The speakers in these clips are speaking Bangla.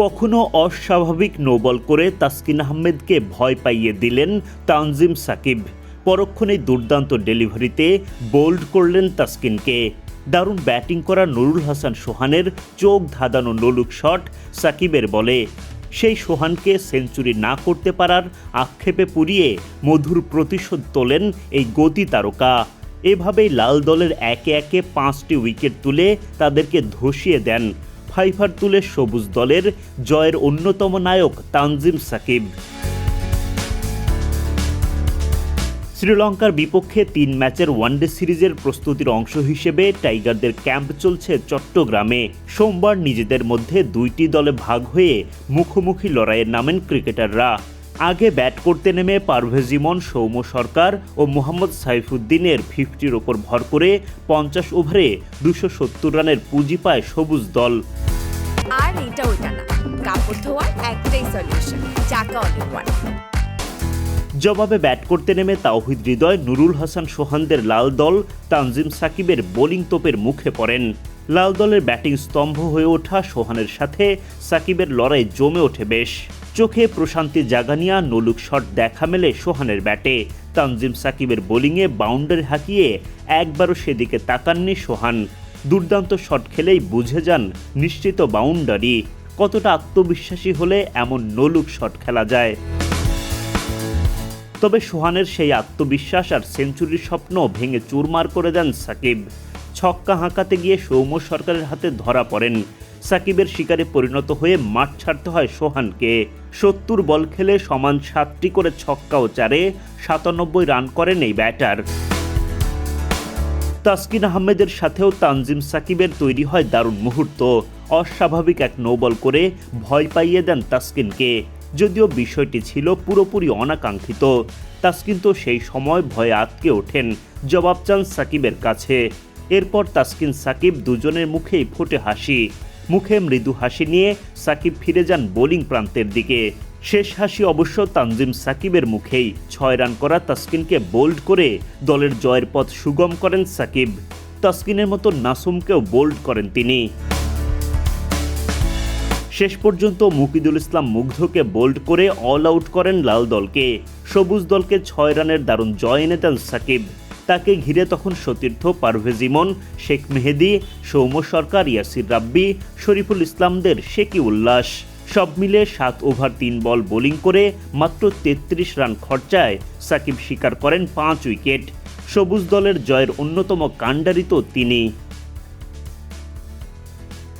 কখনো অস্বাভাবিক নোবল করে তাসকিন আহমেদকে ভয় পাইয়ে দিলেন তানজিম সাকিব। পরক্ষণেই দুর্দান্ত ডেলিভারিতে বোল্ড করলেন তাসকিনকে। দারুণ ব্যাটিং করা নুরুল হাসান সোহানের চোখ ধাঁধানো নলুক শট সাকিবের বলে। সেই সোহানকে সেঞ্চুরি না করতে পারার আক্ষেপে পুড়িয়ে মধুর প্রতিশোধ তোলেন এই গতি তারকা। এভাবেই লাল দলের একে একে পাঁচটি উইকেট তুলে তাদেরকে ধসিয়ে দেন ফাইফার তুলে সবুজ দলের জয়ের অন্যতম নায়ক তানজিম সাকিব। শ্রীলঙ্কার বিপক্ষে তিন ম্যাচের ওয়ানডে সিরিজের প্রস্তুতির অংশ হিসেবে টাইগারদের ক্যাম্প চলছে চট্টগ্রামে। সোমবার নিজেদের মধ্যে দুইটি দলে ভাগ হয়ে মুখোমুখি লড়াইয়ে নামেন ক্রিকেটাররা। আগে ব্যাট করতে নেমে পারভেজ ইমন, সৌম্য সরকার ও মোহাম্মদ সাইফুদ্দিনের ফিফটির ওপর ভর করে পঞ্চাশ ওভারে দুশো সত্তর রানের পুঁজি পায় সবুজ দল। এটা ওইটা না। কাপড় ধোয়ার একটাই সলিউশন চাকা অনেক জবাবে ব্যাট করতে নেমে তাওহিদ হৃদয় নুরুল হাসান সোহানদের লাল দল, তানজিম সাকিবের বোলিং তোপের মুখে পড়েন। লাল দলের ব্যাটিং স্তম্ভ হয়ে ওঠা সোহানের সাথে সাকিবের লড়াই জমে ওঠে বেশ। চোখে প্রশান্তি জাগানিয়া, নলুক শট দেখা মেলে সোহানের ব্যাটে তানজিম সাকিবের বোলিংয়ে বাউন্ডারি হাঁকিয়ে একবারও সেদিকে তাকাননি সোহান। দুর্দান্ত শট খেলেই বুঝে যান নিশ্চিত বাউন্ডারি। কতটা আত্মবিশ্বাসী হলে এমন নলুক শট খেলা যায়? তবে সোহানের সেই আত্মবিশ্বাস আর সেঞ্চুরির স্বপ্ন ভেঙে চুরমার করে দেন সাকিব। ছক্কা হাঁকাতে গিয়ে সৌম্য সরকারের হাতে ধরা পড়েন। সাকিবের শিকারে পরিণত হয়ে মাঠ ছাড়তে হয় সোহানকে। সত্তর বল খেলে সমান সাতটি করে ছক্কা ও চারে সাতানব্বই রান করেন এই ব্যাটার। তাসকিন আহমেদের সাথেও তানজিম সাকিবের তৈরি হয় দারুণ মুহূর্ত। অস্বাভাবিক এক নোবল করে ভয় পাইয়ে দেন তাসকিনকে। যদিও বিষয়টি ছিল পুরোপুরি অনাকাঙ্ক্ষিত। তাসকিন তো সেই সময় ভয়ে আটকে ওঠেন, জবাব চান সাকিবের কাছে। এরপর তাসকিন সাকিব দুজনের মুখেই ফোটে হাসি। মুখে মৃদু হাসি নিয়ে সাকিব ফিরে যান বোলিং প্রান্তের দিকে। শেষ হাসি অবশ্য তানজিম সাকিবের মুখেই। ছয় রান করা তাসকিনকে বোল্ড করে দলের জয়ের পথ সুগম করেন সাকিব। তাসকিনের মতো নাসুমকেও বোল্ড করেন তিনি। শেষ পর্যন্ত মুকিদুল ইসলাম মুগ্ধকে বোল্ড করে অল আউট করেন লাল দলকে। সবুজ দলকে ছয় রানের দারুণ জয় এনে দেন সাকিব। তাকে ঘিরে তখন সতীর্থ পারভেজ ইমন, শেখ মেহেদি, সৌম্য সরকার, ইয়াসির রাব্বি, শরীফুল ইসলামদের শেকি উল্লাস। সব মিলে সাত ওভার তিন বল বোলিং করে মাত্র তেত্রিশ রান খরচায় সাকিব শিকার করেন পাঁচ উইকেট। সবুজ দলের জয়ের অন্যতম কাণ্ডারিত তিনি।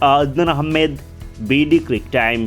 Adnan Ahmed, BD Cric Time.